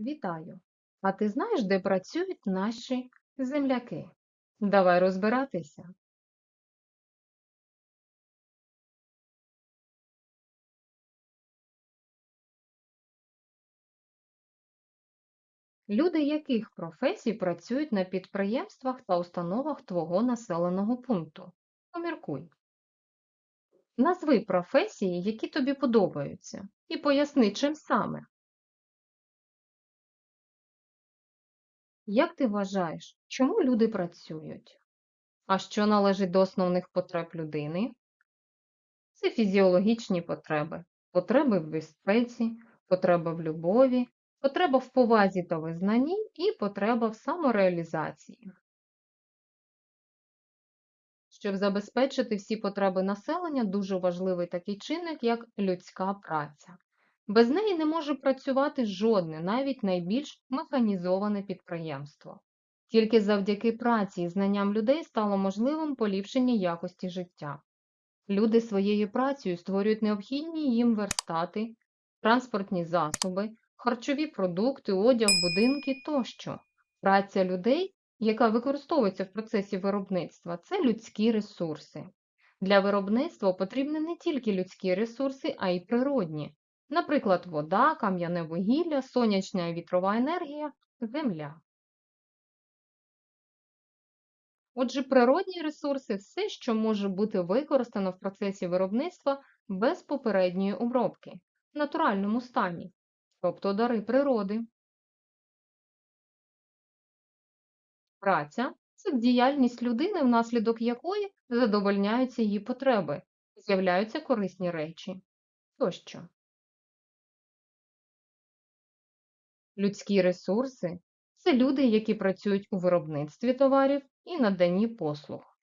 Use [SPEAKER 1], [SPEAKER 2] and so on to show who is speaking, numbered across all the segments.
[SPEAKER 1] Вітаю! А ти знаєш, де працюють наші земляки? Давай розбиратися. Люди яких професій працюють на підприємствах та установах твого населеного пункту? Поміркуй. Назви професії, які тобі подобаються, і поясни, чим саме. Як ти вважаєш, чому люди працюють? А що належить до основних потреб людини? Це фізіологічні потреби, потреби в безпеці, потреба в любові, потреба в повазі та визнанні і потреба в самореалізації. Щоб забезпечити всі потреби населення, дуже важливий такий чинник, як людська праця. Без неї не може працювати жодне, навіть найбільш механізоване підприємство. Тільки завдяки праці і знанням людей стало можливим поліпшення якості життя. Люди своєю працею створюють необхідні їм верстати, транспортні засоби, харчові продукти, одяг, будинки тощо. Праця людей, яка використовується в процесі виробництва, це людські ресурси. Для виробництва потрібні не тільки людські ресурси, а й природні, наприклад, вода, кам'яне вугілля, сонячна і вітрова енергія, земля. Отже, природні ресурси все, що може бути використано в процесі виробництва без попередньої обробки, в натуральному стані, тобто дари природи. Праця це діяльність людини, внаслідок якої задовольняються її потреби, з'являються корисні речі тощо. Людські ресурси це люди, які працюють у виробництві товарів і наданні послуг.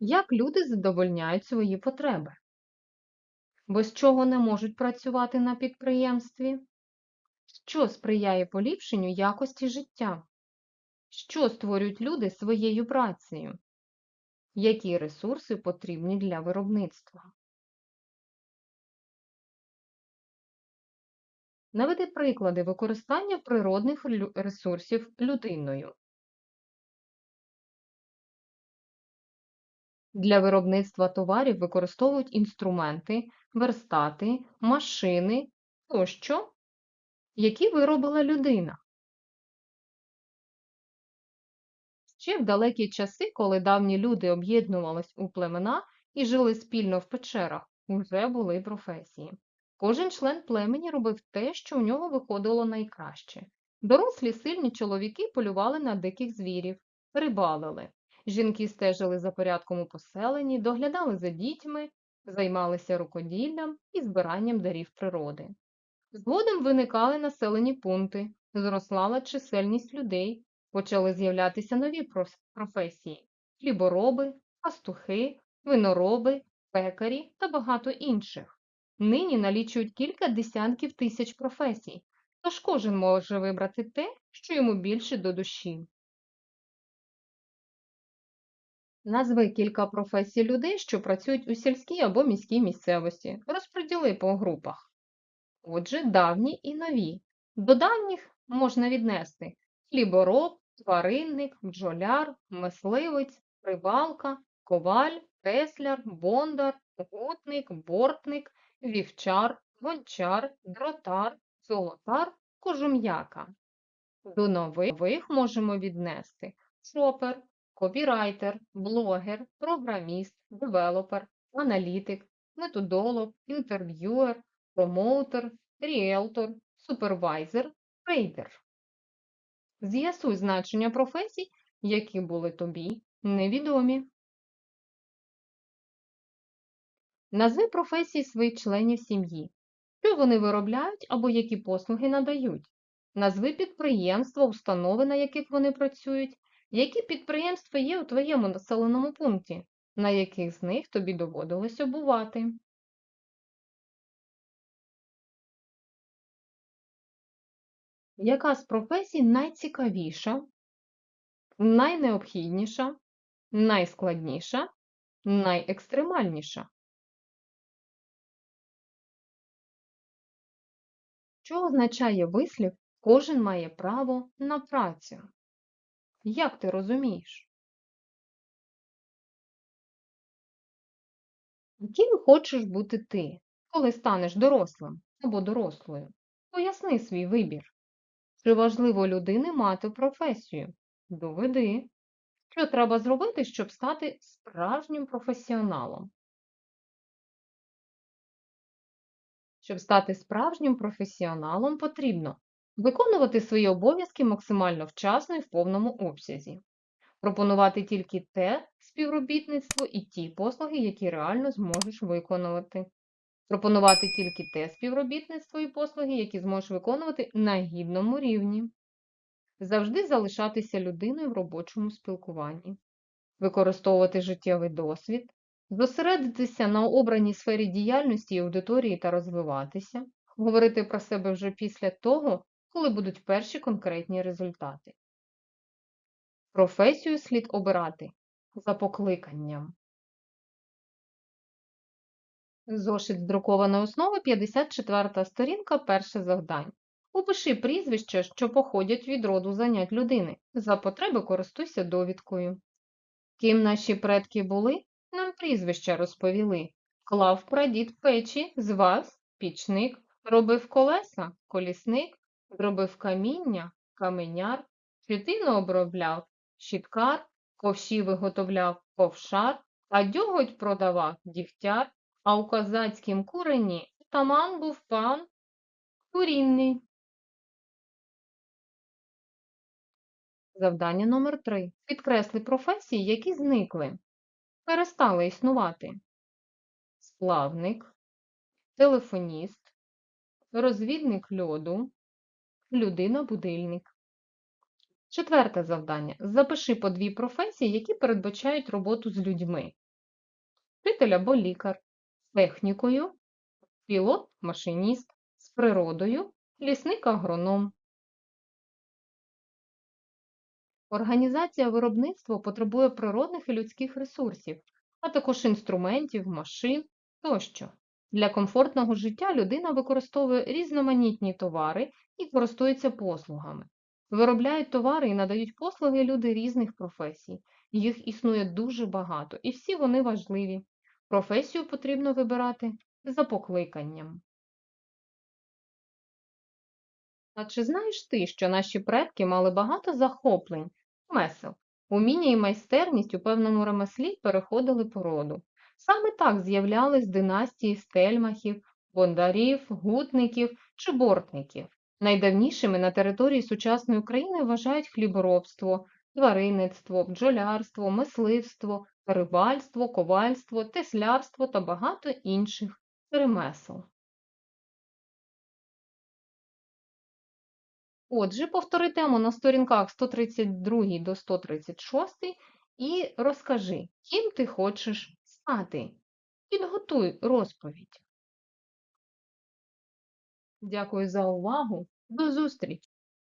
[SPEAKER 1] Як люди задовольняють свої потреби? Без чого не можуть працювати на підприємстві? Що сприяє поліпшенню якості життя? Що створюють люди своєю працею? Які ресурси потрібні для виробництва? Наведи приклади використання природних ресурсів людиною. Для виробництва товарів використовують інструменти, верстати, машини тощо, які виробила людина. Ще в далекі часи, коли давні люди об'єднувались у племена і жили спільно в печерах, вже були професії. Кожен член племені робив те, що в нього виходило найкраще. Дорослі сильні чоловіки полювали на диких звірів, рибалили. Жінки стежили за порядком у поселенні, доглядали за дітьми, займалися рукоділлям і збиранням дарів природи. Згодом виникали населені пункти, зросла чисельність людей, почали з'являтися нові професії хлібороби, пастухи, винороби, пекарі та багато інших. Нині налічують кілька десятків тисяч професій, тож кожен може вибрати те, що йому більше до душі. Назви кілька професій людей, що працюють у сільській або міській місцевості. Розподіли по групах. Отже, давні і нові. До давніх можна віднести хлібороб, тваринник, бджоляр, мисливець, привалка, коваль, тесляр, бондар, гутник, бортник, вівчар, гончар, дротар, золотар, кожум'яка. До нових можемо віднести шопер, копірайтер, блогер, програміст, девелопер, аналітик, методолог, інтерв'юер, промоутер, ріелтор, супервайзер, трейдер. З'ясуй значення професій, які були тобі невідомі. Назви професії своїх членів сім'ї, що вони виробляють або які послуги надають. Назви підприємства, установи, на яких вони працюють, які підприємства є у твоєму населеному пункті, на яких з них тобі доводилося бувати. Яка з професій найцікавіша, найнеобхідніша, найскладніша, найекстремальніша? Що означає вислів кожен має право на працю? Як ти розумієш? Яким хочеш бути ти, коли станеш дорослим або дорослою? Поясни свій вибір. Чи важливо людини мати професію? Доведи. Що треба зробити, щоб стати справжнім професіоналом? Щоб стати справжнім професіоналом, потрібно виконувати свої обов'язки максимально вчасно і в повному обсязі, пропонувати тільки те співробітництво і ті послуги, які реально зможеш виконувати, пропонувати тільки те співробітництво і послуги, які зможеш виконувати на гідному рівні, завжди залишатися людиною в робочому спілкуванні, використовувати життєвий досвід, зосередитися на обраній сфері діяльності і аудиторії та розвиватися, говорити про себе вже після того, коли будуть перші конкретні результати. Професію слід обирати за покликанням. Зошит з друкованої основи, 54 сторінка, перше завдання. Упиши прізвища, що походять від роду занять людини. За потреби користуйся довідкою. Ким наші предки були, прізвища розповіли. Клав прадід печі, з вас пічник, робив колеса, колісник, зробив каміння, каменяр, щитину обробляв, щіткар, ковші виготовляв ковшар, а дьоготь продавав дігтяр, а у козацькім курені таман був пан курінний. Завдання номер 3. Підкресли професії, які зникли, перестали існувати. Сплавник, телефоніст, розвідник льоду, людина-будильник. Четверте завдання. Запиши по дві професії, які передбачають роботу з людьми. Вчитель або лікар, з технікою, пілот, машиніст, з природою, лісник-агроном. Організація виробництва потребує природних і людських ресурсів, а також інструментів, машин тощо. Для комфортного життя людина використовує різноманітні товари і користується послугами. Виробляють товари і надають послуги люди різних професій. Їх існує дуже багато, і всі вони важливі. Професію потрібно вибирати за покликанням. А чи знаєш ти, що наші предки мали багато захоплень, ремесел? Уміння і майстерність у певному ремеслі переходили по роду. Саме так з'являлись династії стельмахів, бондарів, гутників чи бортників. Найдавнішими на території сучасної України вважають хліборобство, тваринництво, бджолярство, мисливство, рибальство, ковальство, теслярство та багато інших ремесел. Отже, повтори тему на сторінках 132 до 136 і розкажи, ким ти хочеш стати. Підготуй розповідь. Дякую за увагу. До зустрічі!